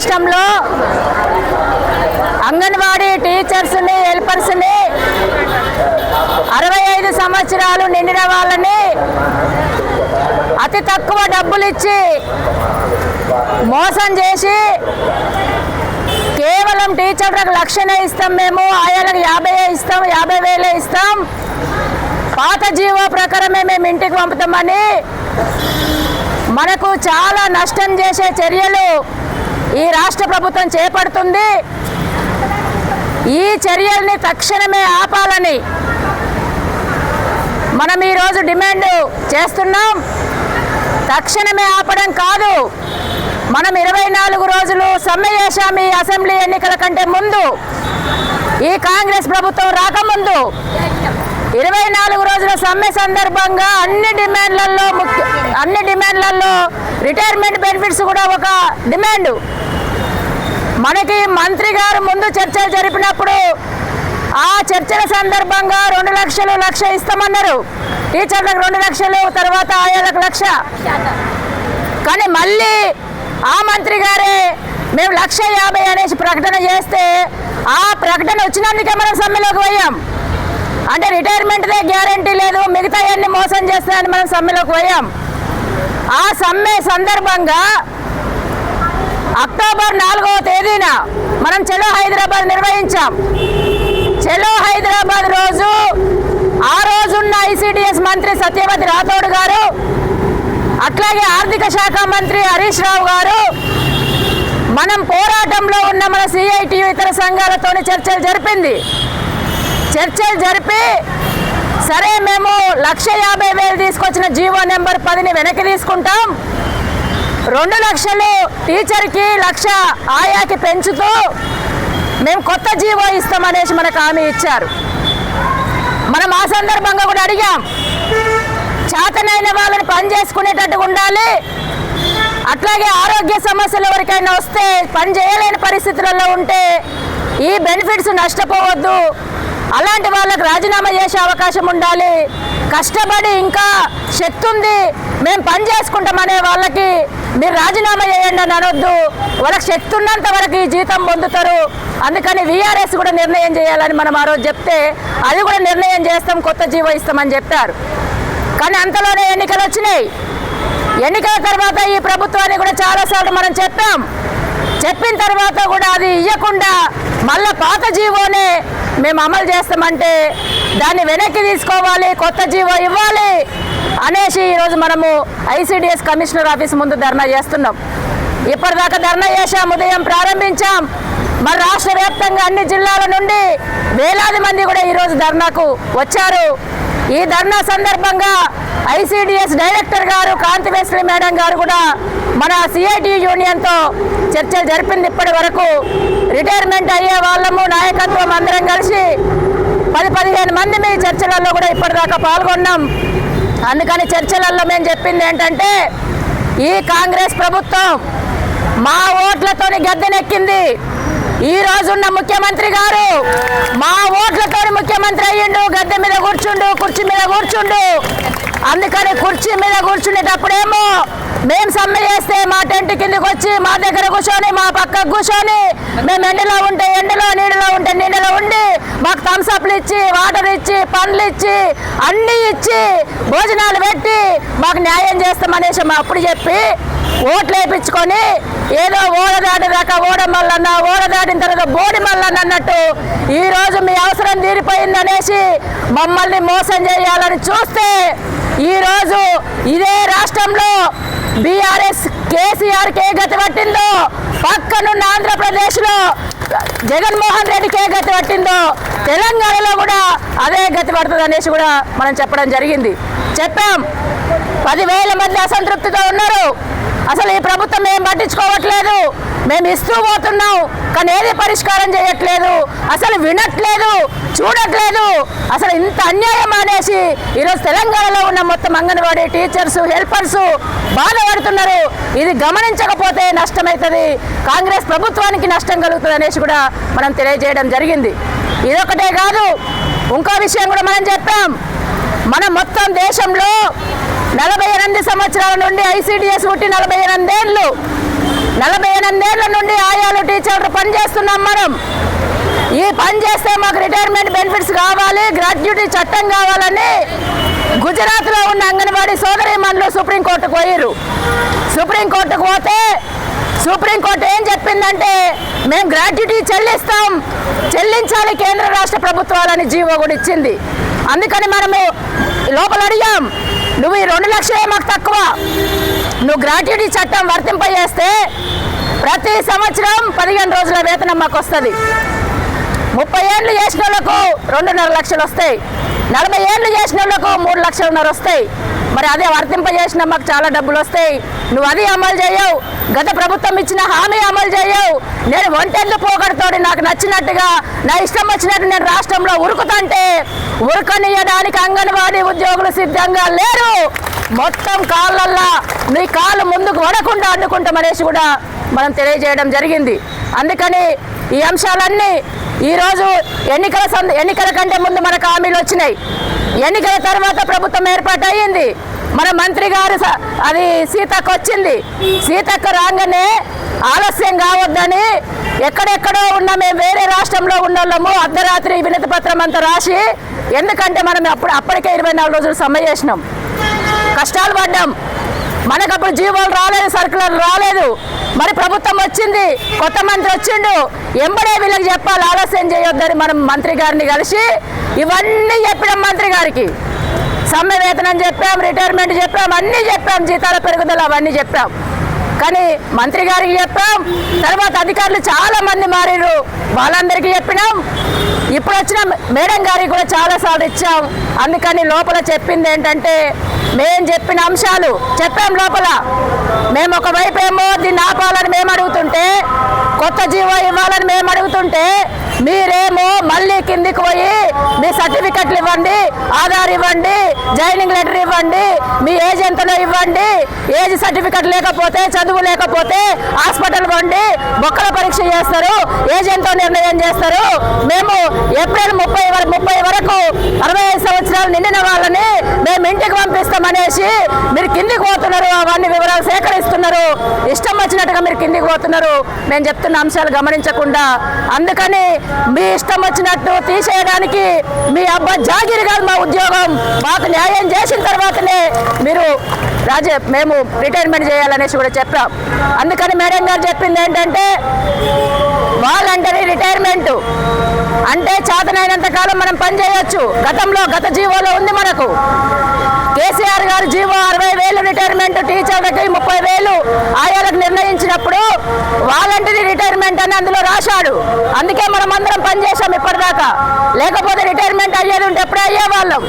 రాష్ట్రంలో అంగన్వాడీ టీచర్స్ని హెల్పర్స్ని అరవై ఐదు సంవత్సరాలు నిండిన వాళ్ళని అతి తక్కువ డబ్బులు ఇచ్చి మోసం చేసి కేవలం టీచర్లకు లక్షనే ఇస్తాం మేము ఆయాలకు యాభై ఇస్తాం యాభై వేలే ఇస్తాం. పాత జీవో ప్రకారమే మేము ఇంటికి పంపుతామని మనకు చాలా నష్టం చేసే చర్యలు ఈ రాష్ట్ర ప్రభుత్వం చేపడుతుంది. ఈ చర్యల్ని తక్షణమే ఆపాలని మనం ఈరోజు డిమాండ్ చేస్తున్నాం. తక్షణమే ఆపడం కాదు. మనం ఇరవై నాలుగు రోజులు సమ్మె చేశాం ఈ అసెంబ్లీ ఎన్నికల కంటే ముందు. ఈ కాంగ్రెస్ ప్రభుత్వం రాకముందు ఇరవై నాలుగు రోజుల సమ్మె సందర్భంగా అన్ని డిమాండ్లలో ముఖ్య అన్ని డిమాండ్లలో రిటైర్మెంట్ బెనిఫిట్స్ కూడా ఒక డిమాండ్. మనకి మంత్రి గారు ముందు చర్చలు జరిపినప్పుడు ఆ చర్చల సందర్భంగా రెండు లక్షలు లక్ష ఇస్తామన్నారు. టీచర్లకు రెండు లక్షలు తర్వాత ఆయాలకు లక్ష. కానీ మళ్ళీ ఆ మంత్రి గారే మేము లక్ష యాభై అనేసి ప్రకటన చేస్తే ఆ ప్రకటన వచ్చినందుకే మనం సమ్మెలోకి పోయాం. అంటే రిటైర్మెంట్దే గ్యారంటీ లేదు మిగతా అన్ని మోసం చేస్తాయని మనం సమ్మెలోకి పోయాం. ఆ సమ్మె సందర్భంగా అక్టోబర్ నాలుగవ తేదీన మనం చెలో హైదరాబాద్ నిర్వహించాం. చెలో హైదరాబాద్ రోజు ఆ రోజున్న ఐసిడిఎస్ మంత్రి సత్యవతి రాథోడ్ గారు అట్లాగే ఆర్థిక శాఖ మంత్రి హరీష్ రావు గారు మనం పోరాటంలో ఉన్న మన సిఐటి ఇతర సంఘాలతో చర్చలు జరిపింది. చర్చలు జరిపి సరే మేము లక్ష యాభై వేలు తీసుకొచ్చిన జీవో నెంబర్ పదిని వెనక్కి తీసుకుంటాం. రెండు లక్షలు టీచర్కి లక్ష ఆయాకి పెంచుతూ మేము కొత్త జీవో ఇస్తామనేసి మనకు హామీ ఇచ్చారు. మనం ఆ సందర్భంగా కూడా అడిగాం. చేతనైన వాళ్ళని పని చేసుకునేటట్టుగా ఉండాలి. అట్లాగే ఆరోగ్య సమస్యలు ఎవరికైనా వస్తే పని చేయలేని పరిస్థితులలో ఉంటే ఈ బెనిఫిట్స్ నష్టపోవద్దు. అలాంటి వాళ్ళకి రాజీనామా చేసే అవకాశం ఉండాలి. కష్టపడి ఇంకా శక్తి ఉంది మేము పని చేసుకుంటామనే వాళ్ళకి మీరు రాజీనామా చేయండి అని అనొద్దు. వాళ్ళకి శక్తి ఉన్నంత వరకు ఈ జీతం పొందుతారు. అందుకని వీఆర్ఎస్ కూడా నిర్ణయం చేయాలని మనం ఆ రోజు చెప్తే అది కూడా నిర్ణయం చేస్తాం కొత్త జీవో ఇస్తామని చెప్పారు. కానీ అంతలోనే ఎన్నికలు వచ్చినాయి. ఎన్నికల తర్వాత ఈ ప్రభుత్వాన్ని కూడా చాలాసార్లు మనం చెప్పాం. చెప్పిన తర్వాత కూడా అది ఇవ్వకుండా మళ్ళా పాత జీవోనే మేము అమలు చేస్తామంటే దాన్ని వెనక్కి తీసుకోవాలి కొత్త జీవో ఇవ్వాలి అనేసి ఈరోజు మనము ఐసీడిఎస్ కమిషనర్ ఆఫీస్ ముందు ధర్నా చేస్తున్నాం. ఇప్పటిదాకా ధర్నా చేశాం ఉదయం ప్రారంభించాం. మరి రాష్ట్ర వ్యాప్తంగా అన్ని జిల్లాల నుండి వేలాది మంది కూడా ఈరోజు ధర్నాకు వచ్చారు. ఈ ధర్నా సందర్భంగా ఐసిడిఎస్ డైరెక్టర్ గారు కాంతివేశ్వరి మేడం గారు కూడా మన సిఐటి యూనియన్తో చర్చలు జరిపింది ఇప్పటి వరకు. రిటైర్మెంట్ అయ్యే వాళ్ళము నాయకత్వం అందరం కలిసి పది పదిహేను మంది మీ చర్చలలో కూడా ఇప్పటిదాకా పాల్గొన్నాం. అందుకని చర్చలలో మేము చెప్పింది ఏంటంటే ఈ కాంగ్రెస్ ప్రభుత్వం మా ఓట్లతోని గద్దెనెక్కింది. ఈ రోజున్న ముఖ్యమంత్రి గారు మా ఓట్లతో ముఖ్యమంత్రి అయ్యిండు గద్దె మీద కూర్చుండు కుర్చీ మీద కూర్చుండు. అందుకని కుర్చీ మీద కూర్చునేటప్పుడేమో మేము సమ్మె చేస్తే మా టెంట్ కిందకి వచ్చి మా దగ్గర కూర్చొని మా పక్కకు కూర్చొని మేము ఎండలో ఉంటే ఎండలో నీడలో ఉంటే నీడలో ఉండి మాకు థమ్స్అప్లు ఇచ్చి వాటర్ ఇచ్చి పండ్లు ఇచ్చి అన్నీ ఇచ్చి భోజనాలు పెట్టి మాకు న్యాయం చేస్తామనేసి మా అప్పుడు చెప్పి ఓట్లు వేయించుకొని ఏదో ఓడ దాటి దాకా ఓడ తర్వాత బోడి మల్లన్న అన్నట్టు ఈ రోజు మీ అవసరం తీరిపోయిందనేసి మమ్మల్ని మోసం చేయాలని చూస్తే ఈరోజు ఇదే రాష్ట్రంలో బీఆర్ఎస్ కేసీఆర్కి ఏ గతి పట్టిందో పక్కనున్న ఆంధ్రప్రదేశ్లో జగన్మోహన్ రెడ్డికి ఏ గతి పట్టిందో తెలంగాణలో కూడా అదే గతి పడుతుంది అనేసి కూడా మనం చెప్పడం జరిగింది. చెప్పాం. పదివేల మంది అసంతృప్తితో ఉన్నారు. అసలు ఈ ప్రభుత్వం ఏం పట్టించుకోవట్లేదు? మేము ఇస్తూ పోతున్నాం కానీ ఏది పరిష్కారం చేయట్లేదు? అసలు వినట్లేదు చూడట్లేదు. అసలు ఇంత అన్యాయం అనేసి ఈరోజు తెలంగాణలో ఉన్న మొత్తం అంగన్వాడీ టీచర్స్ హెల్పర్స్ బాధపడుతున్నారు. ఇది గమనించకపోతే నష్టమవుతుంది. కాంగ్రెస్ ప్రభుత్వానికి నష్టం కలుగుతుంది అనేసి కూడా మనం తెలియజేయడం జరిగింది. ఇదొకటే కాదు ఇంకో విషయం కూడా మనం చెప్పాం మన మొత్తం దేశంలో నలభై ఎనిమిది సంవత్సరాల నుండి ఐసీడీఎస్ పుట్టి నలభై ఎనిమిది ఏళ్ళు. నలభై ఎనిమిదేళ్ళ నుండి ఆయాలు టీచర్లు పనిచేస్తున్నాం మనం. ఈ పని చేస్తే మాకు రిటైర్మెంట్ బెనిఫిట్స్ కావాలి గ్రాడ్యుటీ చట్టం కావాలని గుజరాత్లో ఉన్న అంగన్వాడీ సోదరి మనలు సుప్రీంకోర్టుకు పోయారు సుప్రీంకోర్టుకు పోతే సుప్రీంకోర్టు ఏం చెప్పిందంటే మేము గ్రాడ్యుటీ చెల్లిస్తాం చెల్లించాలి కేంద్ర రాష్ట్ర ప్రభుత్వాలని జీవో కూడా ఇచ్చింది. అందుకని మనము లోపల అడిగాం నువ్వు ఈ రెండు లక్షలే మాకు తక్కువ. నువ్వు గ్రాట్యుటీ చట్టం వర్తింపజేస్తే ప్రతి సంవత్సరం పదిహేను రోజుల వేతనం మాకు వస్తుంది. ముప్పై ఏళ్ళు చేసిన వాళ్ళకు రెండున్నర లక్షలు వస్తాయి. నలభై ఏళ్ళు చేసిన వాళ్ళకు మూడు లక్షలున్నర వస్తాయి. మరి అదే వర్తింపజేసిన మాకు చాలా డబ్బులు వస్తాయి. నువ్వు అది అమలు చేయవు. గత ప్రభుత్వం ఇచ్చిన హామీ అమలు చేయవు. నేను ఒంటెళ్ళు పోగొడతాడు నాకు నచ్చినట్టుగా నా ఇష్టం వచ్చినట్టు నేను రాష్ట్రంలో ఉరుకుతుంటే ఉరకనియడానికి అంగన్వాడీ ఉద్యోగులు సిద్ధంగా లేరు. మొత్తం కాళ్ళల్లా నీ కాళ్ళు ముందుకు వడకుండా అడ్డుకుంటామనేసి కూడా మనం తెలియజేయడం జరిగింది. అందుకని ఈ అంశాలన్నీ ఈరోజు ఎన్నికల సంద ఎన్నికల కంటే ముందు మనకు హామీలు వచ్చినాయి. ఎన్నికల తర్వాత ప్రభుత్వం ఏర్పాటు మన మంత్రి గారు స- అది సీతక్క వచ్చింది సీతక్క రాగానే ఆలస్యం కావద్దని ఎక్కడెక్కడో ఉన్న మేము వేరే రాష్ట్రంలో ఉన్న వాళ్ళము అర్ధరాత్రి వినతి పత్రం అంతా రాసి ఎందుకంటే మనం అప్పుడు అప్పటికే ఇరవై నాలుగు రోజులు సమ్మె చేసినాం. కష్టాలు పడ్డాం. మనకప్పుడు జీవోలు రాలేదు సర్కులర్ రాలేదు. మరి ప్రభుత్వం వచ్చింది కొత్త మంత్రి వచ్చిండు. ఎంబడే వీళ్ళకి చెప్పాలి ఆలస్యం చేయొద్దని మనం మంత్రి గారిని కలిసి ఇవన్నీ చెప్పినాం మంత్రి గారికి. సమ్మె వేతనం చెప్పాం రిటైర్మెంట్ చెప్పాం అన్నీ చెప్పాం జీతాల పెరుగుదల అవన్నీ చెప్పాం. కానీ మంత్రి గారికి చెప్పాం. తర్వాత అధికారులు చాలా మంది మారిరు వాళ్ళందరికీ చెప్పినాం. ఇప్పుడు వచ్చిన మేడం గారికి కూడా చాలా సార్లు ఇచ్చాం. అందుకని లోపల చెప్పింది ఏంటంటే మేం చెప్పిన అంశాలు చెప్పాం లోపల. మేము ఒకవైపు ఏమో దీన్ని ఆపాలని మేము అడుగుతుంటే కొత్త జీవో ఇవ్వాలని మేము అడుగుతుంటే మీరేమో మళ్ళీ కిందికి పోయి మీ సర్టిఫికెట్లు ఇవ్వండి ఆధార్ ఇవ్వండి జాయినింగ్ లెటర్ ఇవ్వండి మీ ఏజ్ ఎంతలో ఇవ్వండి. ఏజ్ సర్టిఫికెట్ లేకపోతే చదువు లేకపోతే హాస్పిటల్ వండి బొక్కల పరీక్ష చేస్తారు ఏజ్ ఎంతో నిర్ణయం చేస్తారు. మేము ఏప్రిల్ ముప్పై ముప్పై వరకు అరవై ఐదు సంవత్సరాలు నిండిన వాళ్ళని మేము ఇంటికి పంపిస్తామనేసి మీరు కిందికి పోతున్నారు అవన్నీ వివరాలు సేకరిస్తున్నారు. ఇష్టం వచ్చినట్టుగా మీరు కిందికి పోతున్నారు. నేను చెప్తున్న అంశాలు గమనించకుండా అందుకని మీ ఇష్టం వచ్చినట్టు తీసేయడానికి మీ అబ్బా జాగిరి కాదు మా ఉద్యోగం మాకు న్యాయం చేసిన తర్వాతనే మీరు రాజే మేము రిటైర్మెంట్ చేయాలనేసి కూడా చెప్పాం. అందుకని మేడం గారు చెప్పింది ఏంటంటే వాలంటరీ రిటైర్మెంట్. అంటే చేతనైనంత కాలం మనం పనిచేయచ్చు. గతంలో గత జీవోలో ఉంది మనకు. కేసీఆర్ గారు జీవో అరవై వేలు రిటైర్మెంట్ టీచర్లకి ముప్పై వేలు ఆయాలకు నిర్ణయించినప్పుడు వాలంటరీ రిటైర్మెంట్ అని అందులో రాశాడు. అందుకే మనం అందరం పనిచేసాం ఇప్పటిదాకా. లేకపోతే రిటైర్మెంట్ అయ్యేది ఉంటే ఎప్పుడే అయ్యేవాళ్ళం.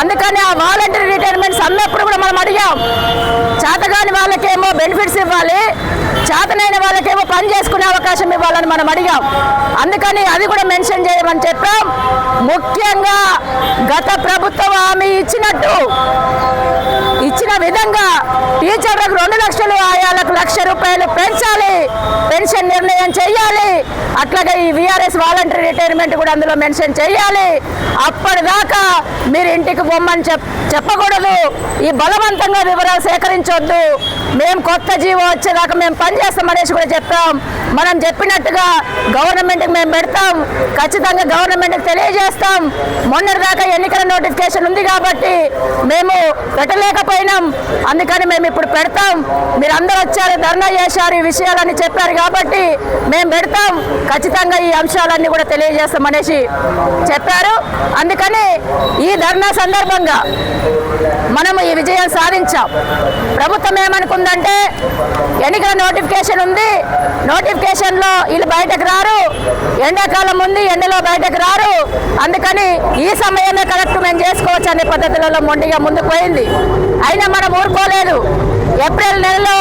అందుకని ఆ వాలంటరీ రిటైర్మెంట్స్ అన్నప్పుడు కూడా మనం అడిగాం. చేతగాని వాళ్ళకేమో బెనిఫిట్స్ ఇవ్వాలి. చేతనైన వాళ్ళకేమో పని చేసుకునే అవకాశం ఇవ్వాలని మనం అడిగాం. అందుకని అది కూడా మెన్షన్ చేయమని చెప్పాం. ముఖ్యంగా గత ప్రభుత్వం హామీ ఇచ్చినట్టు ఇచ్చిన విధంగా టీచర్లకు రెండు లక్షలు ఆయాలకు లక్ష రూపాయలు పెంచాలి. పెన్షన్ నిర్ణయం చేయాలి. అట్లాగే ఈ విఆర్ఎస్ వాలంటరీ రిటైర్మెంట్ కూడా అందులో మెన్షన్ చేయాలి. అప్పటిదాకా మీరు ఇంటికి బొమ్మని చెప్ చెప్పకూడదు. ఈ బలవంతంగా వివరాలు సేకరించొద్దు. మేము కొత్త జీవో వచ్చేదాకా మేము పనిచేస్తామనేసి కూడా చెప్పాం. మనం చెప్పినట్టుగా గవర్నమెంట్కి మేము పెడతాం. ఖచ్చితంగా గవర్నమెంట్కి తెలియజేస్తాం. మొన్నటిదాకా ఎన్నికల నోటిఫికేషన్ ఉంది కాబట్టి మేము పెట్టలేకపోయినాం అందుకని మేము ఇప్పుడు పెడతాం. మీరు అందరూ వచ్చారు ధర్నా చేశారు ఈ విషయాలన్నీ చెప్పారు కాబట్టి మేము పెడతాం. ఖచ్చితంగా ఈ అంశాలన్నీ కూడా తెలియజేస్తామనేసి చెప్పారు. అందుకని ఈ ధర్నా సందర్భంగా మనము ఈ విజయం సాధించాం. ప్రభుత్వం ఏమనుకుందంటే ఎన్నికల నోటిఫికేషన్ ఉంది. నోటిఫికేషన్లో వీళ్ళు బయటకు రారు. ఎండాకాలం ఉంది ఎండలో బయటకు రారు. అందుకని ఈ సమయమే కరెక్ట్ మేము చేసుకోవచ్చు అనే పద్ధతులలో మొండిగా ముందుకు పోయింది. అయినా మనం ఊరుకోలేదు. ఏప్రిల్ నెలలో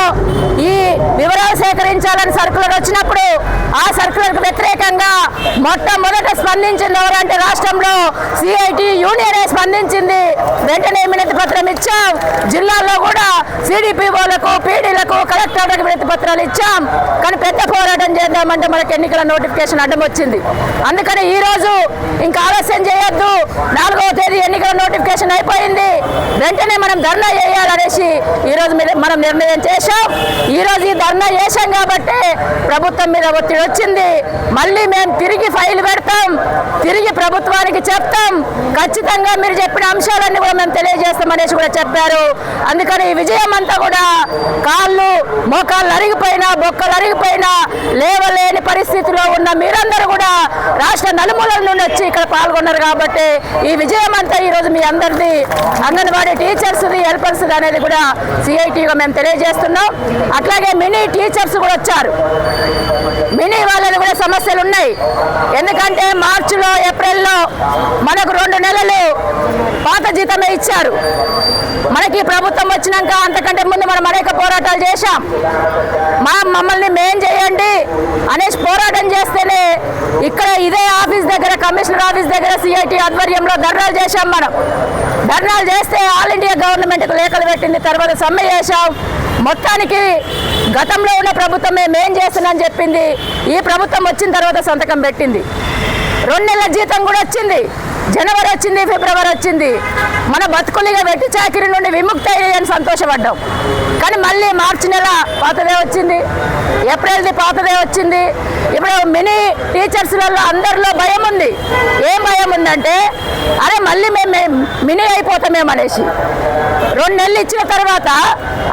ఈ వివరాలు సేకరించాలని సర్కులర్ వచ్చినప్పుడు ఆ సర్కులర్కు వ్యతిరేకంగా మొట్టమొదటి స్పందించింది ఎవరంటే రాష్ట్రంలో సిఐటి యూనియన్ స్పందించింది? వెంటనే వినతి పత్రం ఇచ్చాం. జిల్లాల్లో కూడా సిడిపిఓలకు పీడీలకు కలెక్టర్లకు వినతి పత్రాలు ఇచ్చాం. కానీ పెద్ద పోరాటం చేద్దామంటే మనకి ఎన్నికల నోటిఫికేషన్ అడ్డం వచ్చింది అందుకని ఈ రోజు ఇంకా ఆలస్యం చేయొద్దు. నాలుగవ తేదీ ఎన్నికల నోటిఫికేషన్ అయిపోయింది. వెంటనే మనం ధర్నా చేయాలనేసి ఈ రోజు మనం నిర్ణయం చేశాం. ఈ రోజు ఈ ధర్నా చేశాం కాబట్టి ప్రభుత్వం మీద ఒత్తిడి వచ్చింది. మళ్ళీ మేము తిరిగి ఫైల్ పెడతాం. తిరిగి ప్రభుత్వానికి చెప్తాం. ఖచ్చితంగా మీరు చెప్పిన అంశాలన్నీ కూడా మేము తెలియజేస్తామనేసి కూడా చెప్పారు. అందుకని ఈ విజయం అంతా కూడా కాళ్ళు మోకాళ్ళు అరిగిపోయినా బొక్కలు అరిగిపోయినా లేవలేని పరిస్థితిలో ఉన్న మీరందరూ కూడా రాష్ట్ర నలుమూలల నుండి వచ్చి ఇక్కడ పాల్గొన్నారు కాబట్టి ఈ విజయం అంతా ఈ రోజు మీ అందరిది అంగన్వాడీ టీచర్స్ హెల్పర్స్ది అనేది కూడా సిఐటిగా మేము తెలియజేస్తున్నాం. అట్లాగే మినీ టీచర్స్ కూడా వచ్చారు. మినీ సమస్యలు ఉన్నాయి ఎందుకంటే మార్చిలో ఏప్రిల్లో మనకు రెండు నెలలు పాత జీతమే ఇచ్చారు. మనకి ప్రభుత్వం వచ్చినాక అంతకంటే ముందు మనం అనేక పోరాటాలు చేశాం. మా మమ్మల్ని మేం చేయండి అనేసి పోరాటం చేస్తేనే ఇక్కడ ఇదే ఆఫీస్ దగ్గర కమిషనర్ ఆఫీస్ దగ్గర సిఐటి ఆధ్వర్యంలో ధర్నాలు చేశాం మనం. ధర్నాలు చేస్తే ఆల్ ఇండియా గవర్నమెంట్కి లేఖలు పెట్టింది తర్వాత సమ్మె చేశాం. మొత్తానికి గతంలో ఉన్న ప్రభుత్వమే మేం చేస్తున్నామని చెప్పింది. ఈ ప్రభుత్వం వచ్చిన తర్వాత సంతకం పెట్టింది. రెండు నెలల జీతం కూడా వచ్చింది. జనవరి వచ్చింది ఫిబ్రవరి వచ్చింది. మన బతుకులిగా వెట్టి చాకిరి నుండి విముక్తి అయ్యాయని సంతోషపడ్డాం. కానీ మళ్ళీ మార్చి నెల పాతదే వచ్చింది. ఏప్రిల్ది పాతదే వచ్చింది. ఇప్పుడు మినీ టీచర్స్లలో అందరిలో భయం ఉంది. ఏం భయం ఉందంటే అరే మళ్ళీ మేము మినీ అయిపోతామేమనేసి. రెండు నెలలు ఇచ్చిన తర్వాత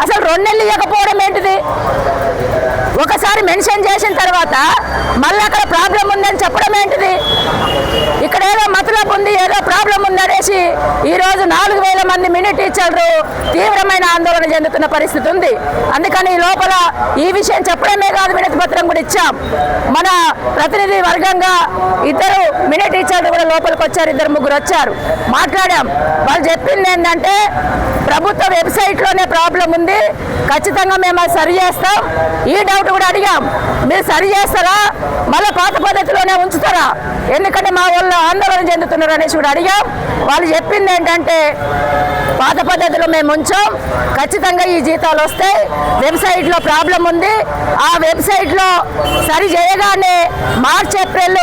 అసలు రెండు నెలలు ఇవ్వకపోవడం ఏంటిది? ఒకసారి మెన్షన్ చేసిన తర్వాత మళ్ళీ అక్కడ ప్రాబ్లం ఉందని చెప్పడం ఏంటిది? ఉంది ఏదో ప్రాబ్లం ఉంది అనేసి ఈ రోజు నాలుగు వేల మంది మినీ టీచర్లు తీవ్రమైన ఆందోళన చెందుతున్న పరిస్థితి ఉంది. అందుకని ఈ లోపల ఈ విషయం చెప్పడమే కాదు వినతి పత్రం కూడా ఇచ్చాం. మన ప్రతినిధి వర్గంగా ఇద్దరు మినీ టీచర్లు కూడా లోపలికి వచ్చారు ఇద్దరు ముగ్గురు వచ్చారు. మాట్లాడాం. వాళ్ళు చెప్పింది ఏంటంటే ప్రభుత్వ వెబ్సైట్లోనే ప్రాబ్లం ఉంది ఖచ్చితంగా మేము అది సరి చేస్తాం. ఈ డౌట్ కూడా అడిగాం. మీరు సరి చేస్తారా? మళ్ళీ పాత పద్ధతిలోనే ఉంచుతారా? ఎందుకంటే మా వాళ్ళు ఆందోళన చెందుతున్నారు అనేసి కూడా అడిగాం. వాళ్ళు చెప్పింది ఏంటంటే పాత పద్ధతిలో మేము ఉంచాం. ఖచ్చితంగా ఈ జీతాలు వస్తాయి. వెబ్సైట్లో ప్రాబ్లం ఉంది. ఆ వెబ్సైట్లో సరి చేయగానే మార్చ్ ఏప్రిల్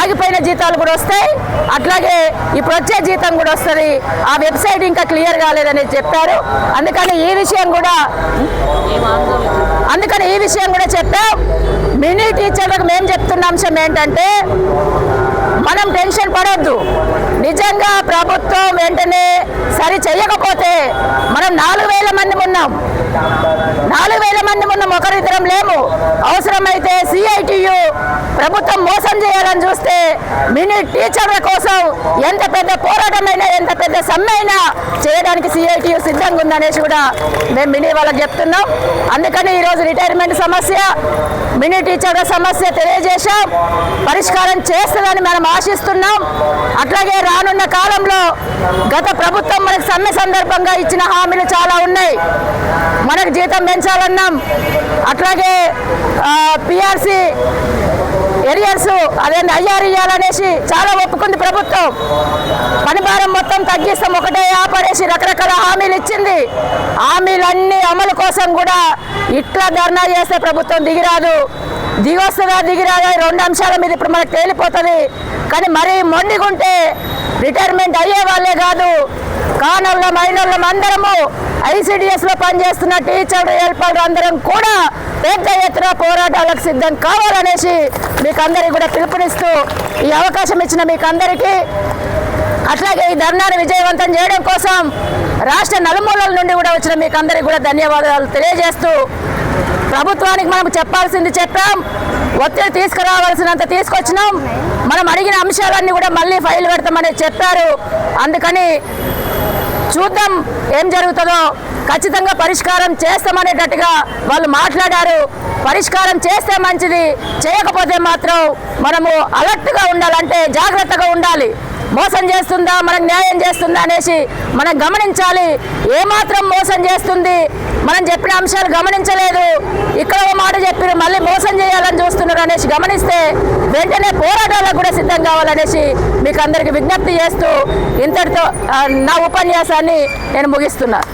ఆగిపోయిన జీతాలు కూడా వస్తాయి. అట్లాగే ఇప్పుడు వచ్చే జీతం కూడా వస్తుంది. ఆ వెబ్సైట్ ఇంకా క్లియర్ కాలేదని చెప్పారు. అందుకని ఈ విషయం కూడా అందుకని ఈ విషయం కూడా చెప్పాం. మినీ టీచర్లకు మేము చెప్తున్న అంశం ఏంటంటే మనం టెన్షన్ పడొద్దు. నిజంగా ప్రభుత్వం వెంటనే సరి చేయకపోతే మనం నాలుగు వేల మంది ఉన్నాం. నాలుగు వేల మంది ఉన్న ఒకరిద్దరం లేము. అవసరమైతే సిఐటియు ప్రభుత్వం మోసం చేయాలని చూస్తే మినీ టీచర్ల కోసం ఎంత పెద్ద పోరాటమైనా ఎంత పెద్ద సమ్మె అయినా చేయడానికి సిఐటియు సిద్ధంగా ఉందనేసి కూడా మేము మినీ వాళ్ళకి చెప్తున్నాం. అందుకని ఈరోజు రిటైర్మెంట్ సమస్య మినీ టీచర్ల సమస్య తెలియజేశాం. పరిష్కారం చేస్తుందని మనం ఆశిస్తున్నాం. అట్లాగే రానున్న కాలంలో గత ప్రభుత్వం మనకు సమ్మె సందర్భంగా ఇచ్చిన హామీలు చాలా ఉన్నాయి. మనకు జీతం పెంచాలన్నాం. అట్లాగే పిఆర్సి ఎరియర్స్ అదే అయ్యారు ఇయ్యాలనేసి చాలా ఒప్పుకుంది ప్రభుత్వం. పనిభారం మొత్తం తగ్గిస్తాం ఒకటే ఆపడేసి రకరకాల హామీలు ఇచ్చింది. హామీలన్నీ అమలు కోసం కూడా ఇట్లా ధర్నా చేస్తే ప్రభుత్వం దిగిరాదు. దిగొస్తుందా దిగిరాదా రెండు అంశాల మీద ఇప్పుడు మనకు తేలిపోతుంది. కానీ మరీ మొండిగుంటే రిటైర్మెంట్ అయ్యే వాళ్ళే కాదు. కానోళ్ళ అయినోళ్ళం అందరము ఐసిడిఎస్లో పనిచేస్తున్న టీచర్లు హెల్పర్లు అందరం కూడా పెద్ద ఎత్తున పోరాటాలకు సిద్ధం కావాలనేసి మీకు అందరికి కూడా పిలుపునిస్తూ ఈ అవకాశం ఇచ్చిన మీకు అందరికీ అట్లాగే ఈ ధర్నాను విజయవంతం చేయడం కోసం రాష్ట్ర నలుమూలల నుండి కూడా వచ్చిన మీకు అందరికీ కూడా ధన్యవాదాలు తెలియజేస్తూ ప్రభుత్వానికి మనం చెప్పాల్సింది చెప్పాం ఒత్తిడి తీసుకురావాల్సినంత తీసుకొచ్చినాం. మనం అడిగిన అంశాలన్నీ కూడా మళ్ళీ ఫైల్ పెడతామని చెప్పారు. అందుకని చూద్దాం ఏం జరుగుతుందో. ఖచ్చితంగా పరిష్కారం చేస్తామనేటట్టుగా వాళ్ళు మాట్లాడారు. పరిష్కారం చేస్తే మంచిది. చేయకపోతే మాత్రం మనము అలర్ట్గా ఉండాలంటే జాగ్రత్తగా ఉండాలి. మోసం చేస్తుందా మనకు న్యాయం చేస్తుందా అనేసి మనం గమనించాలి. ఏమాత్రం మోసం చేస్తుంది మనం చెప్పిన అంశాలు గమనించలేదు. ఇక్కడ ఒక మాట చెప్పిన మళ్ళీ మోసం చేయాలని చూస్తున్నారు అనేసి గమనిస్తే వెంటనే పోరాటాలకు కూడా సిద్ధం కావాలనేసి మీకు అందరికి విజ్ఞప్తి చేస్తూ ఇంతటితో నా ఉపన్యాసాన్ని నేను ముగిస్తున్నాను